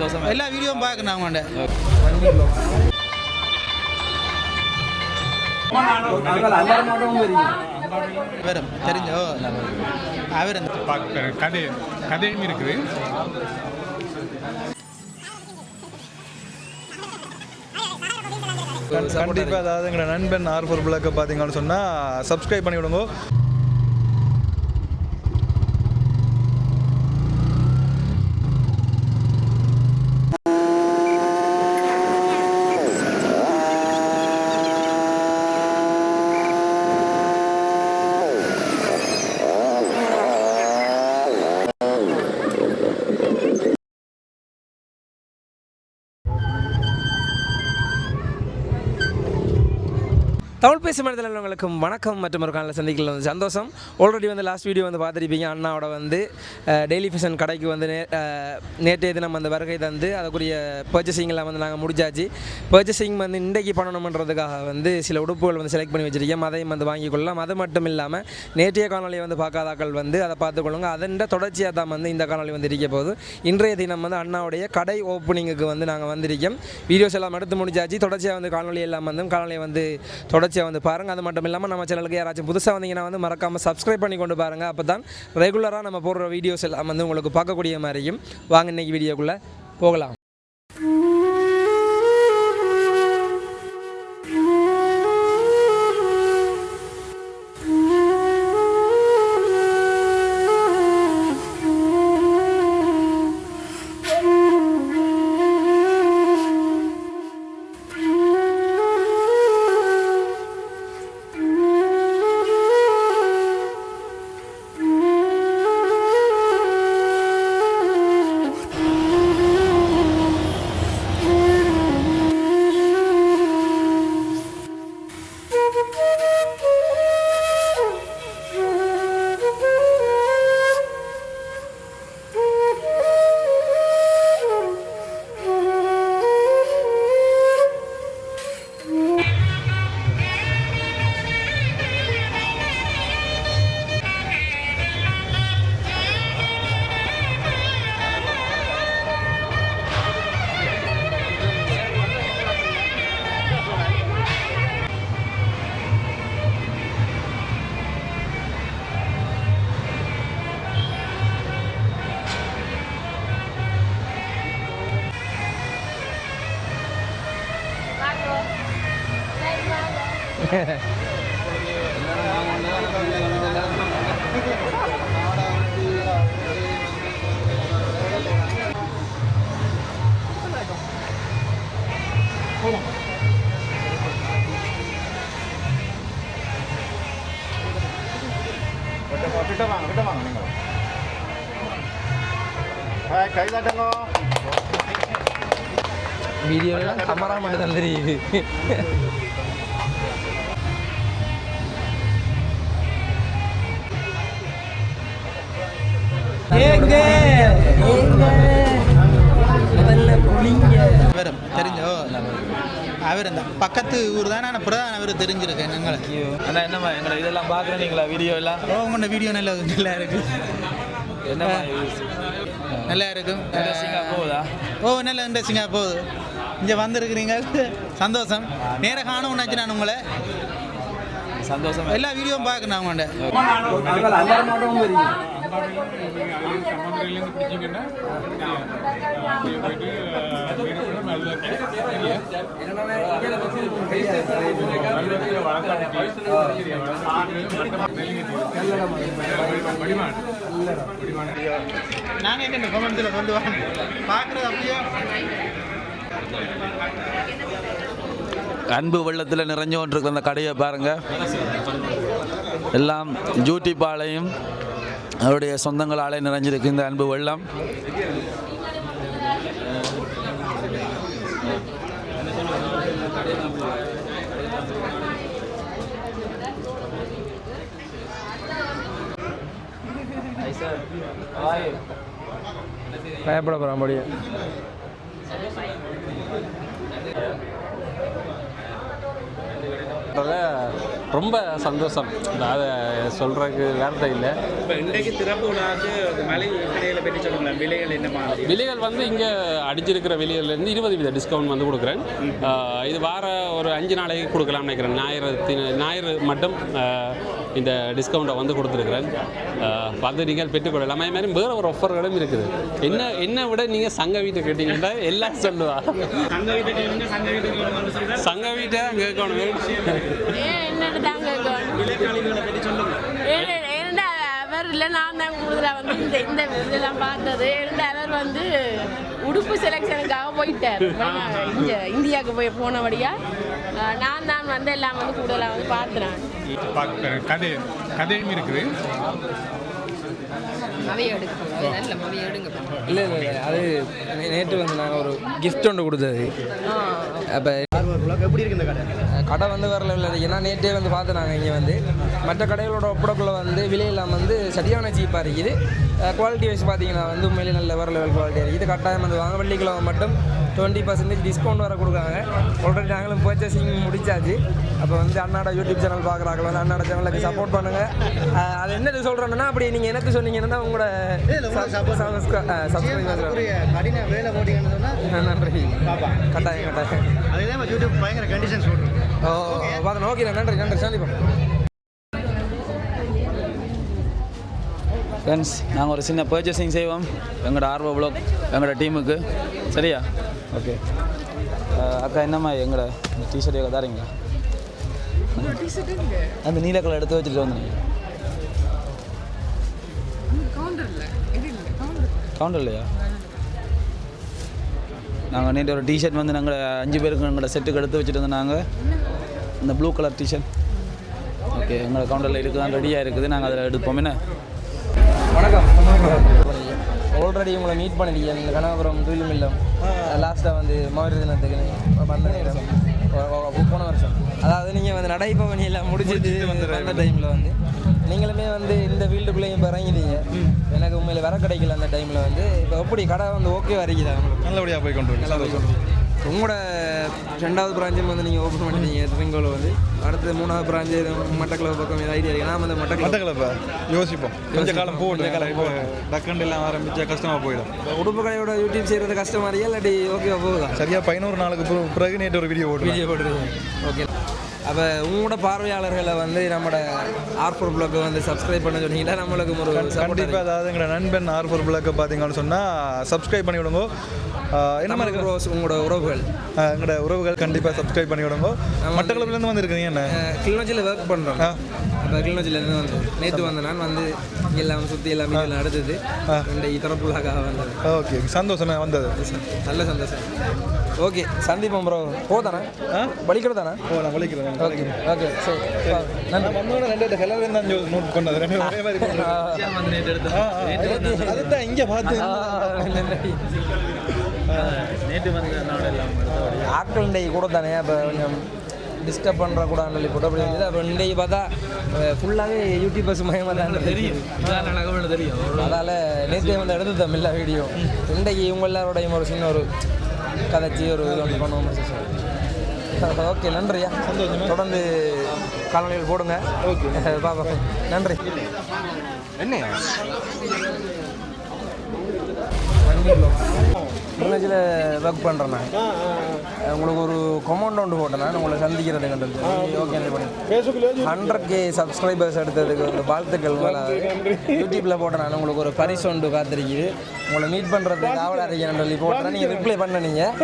சந்தோஷம் எல்லா வீடியோவும் பார்க்கணும் அவங்கள்ட்ட வரும் தெரிஞ்சோ? அவர் கதை கதையும் இருக்குது. கண்டிப்பாக அதாவது எங்களோட நண்பன் ஆர்ஃபோர் பிளாக்கை பார்த்தீங்கன்னு சொன்னால் சப்ஸ்கிரைப் பண்ணி விடுங்க தமிழ் பேசும் இடத்துல உள்ளவங்களுக்கும் வணக்கம். மற்றும் ஒரு காலையில் சந்திக்கல வந்து சந்தோஷம். ஆல்ரெடி வந்து லாஸ்ட் வீடியோ வந்து பார்த்துருப்பீங்க. அண்ணாவோட வந்து டெய்லி ஃபேஷன் கடைக்கு வந்து நே நேற்றைய தினம் அந்த வருகை தந்து அதுக்குரிய பர்ச்சேசிங்லாம் வந்து நாங்கள் முடிச்சாச்சு. பர்ச்சேசிங் வந்து இன்றைக்கு பண்ணணுமன்றதுக்காக வந்து சில உடுப்புகள் வந்து செலக்ட் பண்ணி வச்சுருக்கேன். அதையும் வந்து வாங்கி கொள்ளலாம். அது மட்டும் இல்லாமல் நேற்றைய காணொலியை வந்து பார்க்காதாக்கள் வந்து அதை பார்த்துக்கொள்ளுங்க அதன் தொடர்ச்சியாக தான் வந்து இந்த காணொலி வந்து இருக்க போது இன்றைய தினம் வந்து அண்ணாவுடைய கடை ஓப்பனிங்குக்கு வந்து நாங்கள் வந்திருக்கோம். வீடியோஸ் எல்லாம் எடுத்து முடிச்சாச்சு. தொடர்ச்சியாக வந்து காணொலி எல்லாம் வந்து காணொலியை வந்து தொடர்ச்சியாக வந்து பாருங்கள் அது மட்டும் இல்லாமல் நம்ம சேனலுக்கு யாராச்சும் புதுசாக வந்தீங்கன்னா வந்து மறக்காமல் சப்ஸ்கிரைப் பண்ணி கொண்டு பாருங்கள் அப்போ தான் ரெகுலராக நம்ம போடுற வீடியோஸ் எல்லாம் வந்து உங்களுக்கு பார்க்கக்கூடிய மாதிரியும் வாங்க இன்னைக்கு வீடியோக்குள்ளே போகலாம். கிட்ட வாங்க கிட்ட வாங்க நீங்கள் கை தட்டுங்க வீடியோவில் கமரா மட்டும் தான் அந்த பக்கத்து ஊர் தானே ஆனால் பிரதான அவர் தெரிஞ்சிருக்கேன் எங்களுக்கு அண்ணா என்னம்மா எங்களை இதெல்லாம் பார்க்குறீங்களா? வீடியோ எல்லாம்? உங்களோட வீடியோ நல்லா நல்லா இருக்கு. என்னம்மா நல்லா இருக்கும் இன்ட்ரெஸ்டிங்காக போகுதா? ஓ நல்ல இன்ட்ரெஸ்டிங்காக போகுது. இங்கே வந்திருக்கிறீங்க. சந்தோஷம். நேராக காணணும்னாச்சு நான் உங்களை. சந்தோஷம் எல்லா வீடியோவும் பார்க்கணும் அவங்கள்ட்ட. சம்பந்தரிலேருந்து பிடிச்சிங்கன்னா அப்படியே போயிட்டு வீடு நாங்கள் இந்த கொண்டு பார்க்குறது அப்படியே. அன்பு வெள்ளத்தில் நிறைஞ்சு கொண்டிருக்கிற அந்த கடையை பாருங்கள் எல்லாம் ஜூட்டி பாலையும் அவருடைய சொந்தங்களாலே நிறைஞ்சிருக்கு இந்த அன்பு வெள்ளம். பயப்பட போகிறான் முடியும் ரொம்ப சந்தோஷம். அதை சொல்கிறதுக்கு வார்த்தை இல்லை. இப்போ இன்றைக்கு திறப்பு விலைகள் வந்து இங்கே அடிச்சிருக்கிற விலைகள்லேருந்து இருபது வீத டிஸ்கவுண்ட் வந்து கொடுக்குறேன். இது வார ஒரு அஞ்சு நாளைக்கு கொடுக்கலாம்னு நினைக்கிறேன். ஞாயிறு ஞாயிறு மட்டும் இந்த டிஸ்கவுண்ட்டை வந்து கொடுத்துருக்குறேன். பார்த்து நீங்கள் பெற்றுக்கொள்ளலாம். அதே மாதிரி வேறு ஒரு ஆஃபர்களும் இருக்குது. என்ன என்ன விட நீங்கள் சங்க வீட்டை கேட்டிங்கன்னா எல்லாம் சொல்லுவா. சங்க வீட்டை தான் கேட்கணும். இல்லை நான் தான் கூடுதலாக வந்து இந்த இந்த இதெல்லாம் பார்த்தது. அவர் வந்து உடுப்பு செலெக்ஷனுக்காக போயிட்டார். இங்கே இந்தியாவுக்கு போய் போனபடியா நான் தான் வந்து எல்லாம் வந்து கூடுதலாக வந்து பார்க்க கதை கதையும் இருக்குது. இல்லை இல்லை இல்லை. அது நேற்று வந்து நாங்கள் ஒரு gift ஒன்று கொடுத்தது. அப்போ எப்படி இருக்கு இந்த கடை கடை வந்து வேறு லெவலில் ஏன்னா நேற்றே வந்து பார்த்து நாங்கள் இங்கே வந்து மற்ற கடைகளோட ஒப்படக்குள்ள வந்து விலையெல்லாம் வந்து சரியான சீப்பாக இருக்குது. குவாலிட்டி வைஸ் பார்த்தீங்கன்னா வந்து உண்மையிலே நல்ல வேறு லெவல் குவாலிட்டியாக இருக்குது. கட்டாயம் வந்து வாங்க. வெள்ளிக்கிழமை மட்டும் டுவெண்ட்டி பர்சன்டேஜ் டிஸ்கவுண்ட் வர கொடுக்காங்க ஆல்ரெடி நாங்களும் பர்ச்சேசிங் முடிச்சாச்சு. அப்போ வந்து அண்ணாட யூடியூப் சேனல் பார்க்குறாங்க வந்து அண்ணாட சேனலுக்கு சப்போர்ட் பண்ணுங்கள் அது என்னது சொல்கிறேன்னா அப்படி நீங்கள் எனக்கு சொன்னீங்கன்னா உங்களோட சப்ஸ்கிரைபர் கடின வேலை போட்டீங்கன்னு சொன்னா நன்றி கட்டாயம் கட்டாயம். யூடியூப் பயங்கர ஓ பார்த்தேன் ஓகே நன்றி நன்றி. சந்திப்போம் ஃப்ரெண்ட்ஸ் நாங்கள் ஒரு சின்ன பர்ச்சேசிங் செய்வோம். எங்களோட ஆர்வ ப்ளாக் எங்களோட டீமுக்கு சரியா? ஓகே. அக்கா என்னம்மா எங்களோட டிஷர்ட் எங்கே? தாரீங்களா அந்த நீல கலர் எடுத்து வச்சுட்டு வந்தீங்க கவுண்டர் இல்லையா நாங்கள் நேற்று ஒரு டிஷர்ட் வந்து நாங்கள் அஞ்சு பேருக்கு எங்களோட செட்டுக்கு எடுத்து வச்சுட்டு இருந்தாங்க இந்த ப்ளூ கலர் டிஷர்ட் ஓகே எங்களோட கவுண்டரில் இருக்குதான் ரெடியாக இருக்குது. நாங்கள் அதில் எடுப்போம். என்ன? வணக்கம். ஆல்ரெடி உங்களை மீட் பண்ணிருக்கேன் இந்த கனகபுரம் தூயில் மில்லம் லாஸ்ட்டாக வந்து மௌரிய தினத்துக்கு வந்த நேரம். போன வருஷம். அதாவது நீங்கள் வந்து நடைப்பவனி எல்லாம் முடிச்சிட்டு வந்த டைமில் வந்து நீங்களுமே வந்து இந்த ஃபீல்டுக்குள்ளேயும் இப்போ இறங்கிட்டீங்க. எனக்கு உண்மையில் வர கிடைக்கல அந்த டைமில் வந்து. இப்போ எப்படி கடை வந்து ஓகே வரைக்குதா நல்லபடியாக போய் கொண்டு நல்லா போய் உங்களோட ரெண்டாவது பிராஞ்சும் வந்து நீங்கள் ஓப்பன் பண்ணிட்டீங்க ட்ரிங்கோவில் வந்து. அடுத்து மூணாவது பிராஞ்சு மட்டக்களவு பக்கம் இது ஐடியா இருக்கு? வந்து மட்டக்களவு மட்டக்களப்பா. யோசிப்போம். கொஞ்ச காலம் போகட்டும். காலம் இப்போ டக்குண்டு எல்லாம் ஆரம்பிச்சா கஷ்டமாக போயிடும். உடுப்பு கடையோட யூடியூப் செய்கிறது கஷ்டமா இருக்கியா இல்லாட்டி ஓகேவா போகுதா? சரியா பதினோரு நாளுக்கு பிற- பிறகு நேற்று ஒரு வீடியோ ஓடுவேன் வீடியோ போடுறீங்க ஓகே அப்போ உங்களோட பார்வையாளர்களை வந்து நம்மளோட ஆர்ஃபோர் பிளாக்கை வந்து சப்ஸ்கிரைப் பண்ண சொன்னீங்கன்னா நம்மளுக்கு ஒரு கண்டிப்பாக அதாவது எங்களோட நண்பன் ஆர்ஃபோர் பிளாக்கை பார்த்தீங்கன்னு சொன்னால் சப்ஸ்கிரைப் பண்ணி விடுங்க என்ன மாதிரி உங்களோட உறவுகள்? எங்களோட உறவுகள் கண்டிப்பாக சப்ஸ்கிரைப் பண்ணி விடுங்க மட்டக்களப்புலேருந்து வந்திருக்கீங்க என்ன? கிளிநொச்சியில் ஒர்க் பண்ணுறோம் அப்போ கிளிநொச்சியிலேருந்து வந்து நேற்று வந்த நான் வந்து எல்லாம் சுற்றி எல்லாம் எல்லாம் அடுத்தது. ரெண்டு தரப்புலாக வந்தது. ஓகே சந்தோஷமே வந்தது. நல்ல சந்தோஷம். ஓகே சந்தீபம் ப்ரோ போதானே? வலிக்கிற தானே ஓ நான் வலிக்கிறேன் ஓகே ஓகே. சரி நன்றி. வந்தோட ரெண்டு கலர் தான் நோட் பண்ணது. ரெண்டு ஒரே மாதிரி அதுதான் இங்கே பார்த்து நேற்று வந்து ஆட்கள் இன்றைக்கு கூட தானே அப்போ கொஞ்சம் டிஸ்டர்ப் பண்ணுற கூட சொல்லி போட்டு அப்படி இருந்தது அப்போ இன்றைக்கு பார்த்தா ஃபுல்லாகவே யூடியூபர்ஸ் மயமாக தான் தெரியும். தெரியும். அதால் நேற்றே வந்து எடுத்து தமிழ்ல வீடியோ இன்றைக்கு இவங்க எல்லாரோடையும் ஒரு சின்ன ஒரு கதைச்சி ஒரு இது ஒன்று பண்ணுவோம் ஓகே நன்றியா தொடர்ந்து காலநிலையில் போடுங்க. ஓகே பாப்பா நன்றி. என்னையா காலேஜில் ஒர்க் பண்ணுறேன் நான். உங்களுக்கு ஒரு கொமௌண்ட் ஒன்று போட்டேன் உங்களை சந்திக்கிறது கண்டது ஓகே ஹண்ட்ரட் கே சப்ஸ்கிரைபர்ஸ் எடுத்ததுக்கு வந்து வாழ்த்துக்கள் யூடியூப்பில் போட்டேன் உங்களுக்கு ஒரு பரிசு ஒன்று காத்திருக்குது உங்களை மீட் பண்ணுறதுக்கு ஆவலாக இருக்கேன் சொல்லி போட்டேன் நீங்கள் ரிப்ளை பண்ண நீங்கள்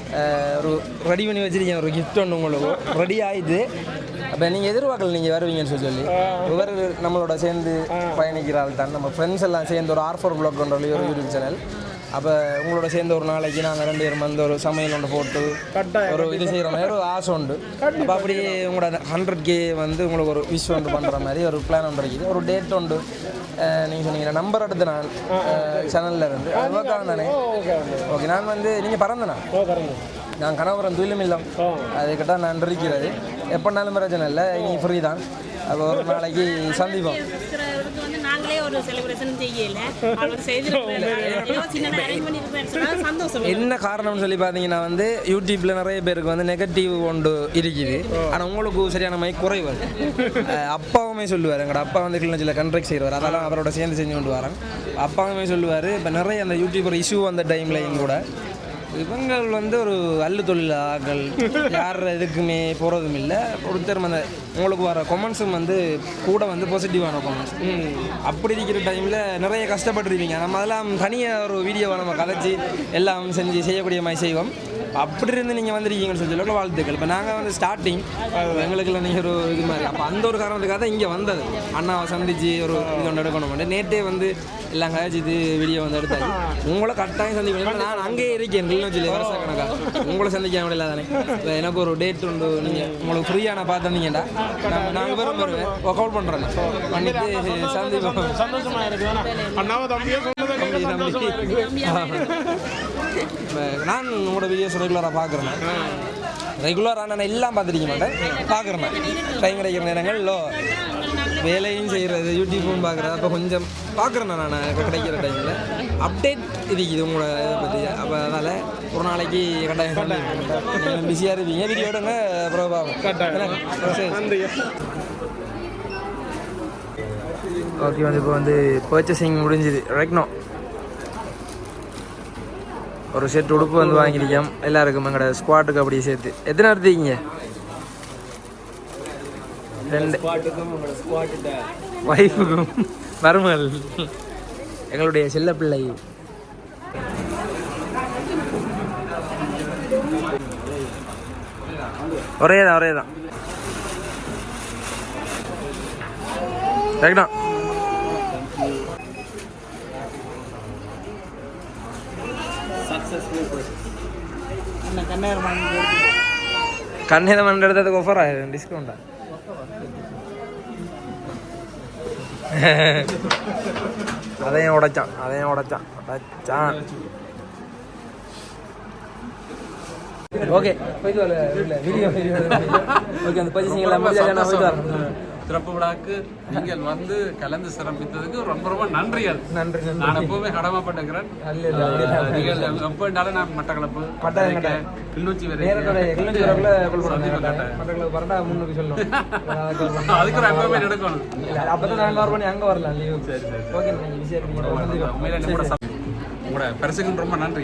ஒரு ரெடி பண்ணி வச்சிருக்கீங்க ஒரு gift ஒன்று உங்களுக்கு. ரெடி ஆயிடுது அப்போ நீங்கள் எதிர்பார்க்கல நீங்கள் வருவீங்கன்னு சொல்லி சொல்லி. இவர் நம்மளோட சேர்ந்து பயணிக்கிற ஆள் தான். நம்ம ஃப்ரெண்ட்ஸ் எல்லாம் சேர்ந்து ஒரு ஆர்ஃபோர் பிளாக் சொல்லி ஒரு யூடியூப் சேனல் அப்போ உங்களோட சேர்ந்து ஒரு நாளைக்கு நாங்கள் ரெண்டு பேரும் வந்து ஒரு சமையல் ஒன்று போட்டு ஒரு இது செய்கிற மாதிரி ஒரு ஆசை உண்டு. அப்போ அப்படியே உங்களோட ஹண்ட்ரட் கே வந்து உங்களுக்கு ஒரு விஷ் ஒன்று பண்ணுற மாதிரி ஒரு பிளான் ஒன்று இருக்குது. ஒரு டேட் உண்டு. நீங்கள் சொன்னீங்க நம்பர் எடுத்து நான் சேனலில் இருந்து. அது ஒர்க் ஆகும் தானே? ஓகே நான் வந்து நீங்கள் பறந்தனா நான் கனவரம் துயிலும் இல்லம் அதுக்கிட்ட நான் இருக்கிறது எப்போனாலும் பிரச்சனை இல்லை. நீ ஃப்ரீ தான். அப்போ ஒரு நாளைக்கு சந்திப்போம் என்ன காரணம்னு சொல்லி பார்த்தீங்கன்னா வந்து யூடியூப்ல நிறைய பேருக்கு வந்து நெகட்டிவ் ஒன்று இருக்குது. ஆனால் உங்களுக்கு சரியான மாதிரி குறைவு. அப்பாவுமே சொல்லுவார். எங்களோட அப்பா வந்து கிளிநொச்சியில் கண்ட்ராக்ட் செய்வார் அதெல்லாம் அவரோட சேர்ந்து செஞ்சு கொண்டு வரேன் அப்பாவுமே சொல்லுவார் இப்போ நிறைய அந்த யூடியூபர் இஷ்யூ அந்த டைம்லையும் கூட இவங்கள் வந்து ஒரு அல்லு தொழில் ஆக்கள் யார் எதுக்குமே போகிறதும் இல்லை. ஒருத்தர் அந்த உங்களுக்கு வர கொமெண்ட்ஸும் வந்து கூட வந்து பாசிட்டிவான கொமெண்ட்ஸ் அப்படி இருக்கிற டைமில் நிறைய கஷ்டப்பட்டுருவீங்க நம்ம அதெல்லாம் தனியாக ஒரு வீடியோவை நம்ம கதைச்சி எல்லாம் செஞ்சு செய்யக்கூடிய மாதிரி செய்வோம். அப்படி இருந்து நீங்கள் வந்திருக்கீங்கன்னு சொல்லி வாழ்த்துக்கள். இப்போ நாங்கள் வந்து ஸ்டார்டிங் எங்களுக்குள்ள நீங்கள் ஒரு இது மாதிரி. அப்போ அந்த ஒரு காரணத்துக்காக தான் இங்கே வந்தது. அண்ணாவை சந்திச்சு ஒரு இது ஒன்று எடுக்கணும் நேற்றே வந்து எல்லாம் கழிச்சு வீடியோ வந்து எடுத்தாச்சு. உங்களை கட்டாயம் சந்திக்கணும். நான் அங்கேயே இருக்கேன் கிளிநொச்சியில் வருஷ கணக்காக உங்களை சந்திக்க முடியல தானே. இப்போ எனக்கு ஒரு டேட் உண்டு நீங்கள் உங்களுக்கு ஃப்ரீயாக நான் பார்த்துருந்தீங்கடா. நான் நாங்கள் பேரும் வருவேன். ஒர்க் அவுட் பண்ணுறேன் பண்ணிட்டு சந்திப்போம். சந்தோஷமா இருக்கு. அண்ணாவை தம்பியே சொன்னதை நான் உங்களோட வீடியோஸ் ரெகுலராக பார்க்குறேன். ரெகுலராக நான் எல்லாம் பார்த்துருக்க மாட்டேன். பார்க்குறேன் டைம் கிடைக்கிற நேரங்கள்ல வேலையும் செய்கிறது யூடியூப்பும் பார்க்குறது அப்போ கொஞ்சம் பார்க்குறேன் நான் இப்போ கிடைக்கிற டைமில் அப்டேட் இருக்குது உங்களோட இதை பற்றி அப்போ அதனால் ஒரு நாளைக்கு கட்டாயம் பிஸியாக இருப்பீங்க. வீடியோ எடுங்க அப்புறம் ஓகே வந்து இப்போ வந்து பர்ச்சேசிங் முடிஞ்சுது. ரைட்னோ ஒரு செட் உடுப்பு வந்து வாங்கியிருக்கோம் எல்லாருக்கும் எங்களோட ஸ்குவாட்டுக்கு அப்படியே சேர்த்து. எத்தனை எடுத்தீங்க ரெண்டு. ஒய்ஃபுக்கும் மருமகள். எங்களுடைய செல்ல பிள்ளை. ஒரே தான் ஒரே தான் ரைட்னா கண்ணீர் மண்ட எடுத்ததுக்கு ஆஃபர் ஆயிரும் டிஸ்கவுண்டா அதையும் உடைச்சான் அதையும் உடைச்சான் உடைச்சான். ஓகே. போயிட்டு வரல வீடியோ வீடியோ ஓகே அந்த பர்ச்சேசிங் எல்லாம் முடிஞ்சா நான் போயிட்டு வரேன். சிறப்பு விழாக்கு நீங்கள் வந்து கலந்து சிறப்பித்ததுக்கு ரொம்ப ரொம்ப நன்றிகள் நன்றி நான் எப்பவுமே கடமைப்பட்டுக்கிறேன். நீங்கள் எப்போ வேண்டாலும் நான் மட்டக்களப்பு கிளிநொச்சி அதுக்கு எப்பவுமே எடுக்கணும். அப்பதான் நான் கவர் பண்ணி அங்க வரலாம் லீவ். உங்களோட பரிசுக்கு ரொம்ப நன்றி